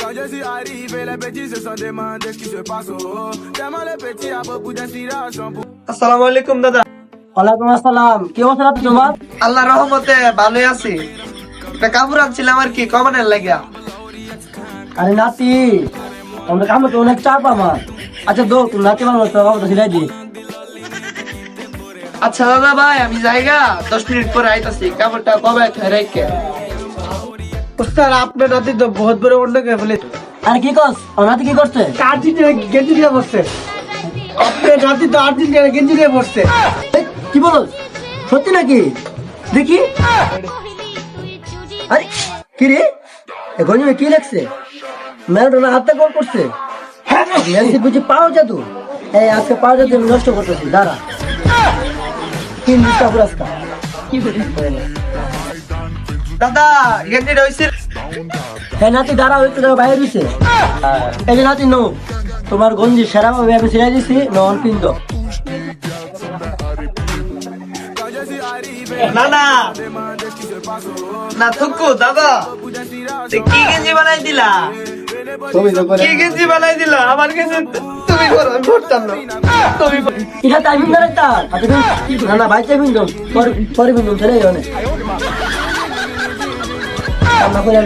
Quand je suis arrivé, les petits se sont demandé ce qui se passe au. Tellement les petits a beaucoup d'inspiration আসসালামু আলাইকুম দাদা ওয়ালাইকুম আসসালাম। কি অবস্থা রাতে তোমার? আল্লাহ রহমতে ভালোই আছি। একটা কাপড় আনছিলাম আর কি কমানের লাগিয়া। আরে নাতি আমরা কামে তো অনেক চাপ আমার। আচ্ছা দো তুমি নাতি বানাবো তো বাবা সিলাই দি আচ্ছা দাদা ভাই আমি জায়গা দশ মিনিট পরে আইতাছি কাপড়টা কবে রেখে। স্যার আপনার নাতি তো বহুত বড় অন্য কে ফেলে আরে কি কস? আমার নাতি কি করছে? আর্জেন্টিনা গেঞ্জি দিয়ে বসছে। আপনার নাতি তো আর্জেন্টিনা গেঞ্জি দিয়ে বসছে। কি বলো সত্যি নাকি? দেখি। আরে কি রে? এ গঞ্জমে কি লেখছে? ম্যারাডোনা হাতে গোল করছে। মেসি বুঝি পাও জাদু? এই আজকে পাও জাদু আমি নষ্ট করতেছি দাঁড়া। তিন দিকটা পুরস্কার দাদা গেঞ্জিটা হইছে হ্যাঁ নাতি দাঁড়াও একটু দাঁড়াও বাইরে দিছে এই যে নাতি নো তোমার গঞ্জি সেরা ভাবে আমি ছিড়াই দিছি নন পিন্দ না না. না থুকু দাদা। কি গেঞ্জি বানাই দিলা? কি গেঞ্জি বানাই দিলা? আমার কাছে তুমি করো আমি করতাম না। তুমি। এটা টাইমিং দাঁড়াই তার। আচ্ছা তুমি না না বাইতে পিন্দম পরে পরে পিন্দম ছেলে অনেক। রান্না করে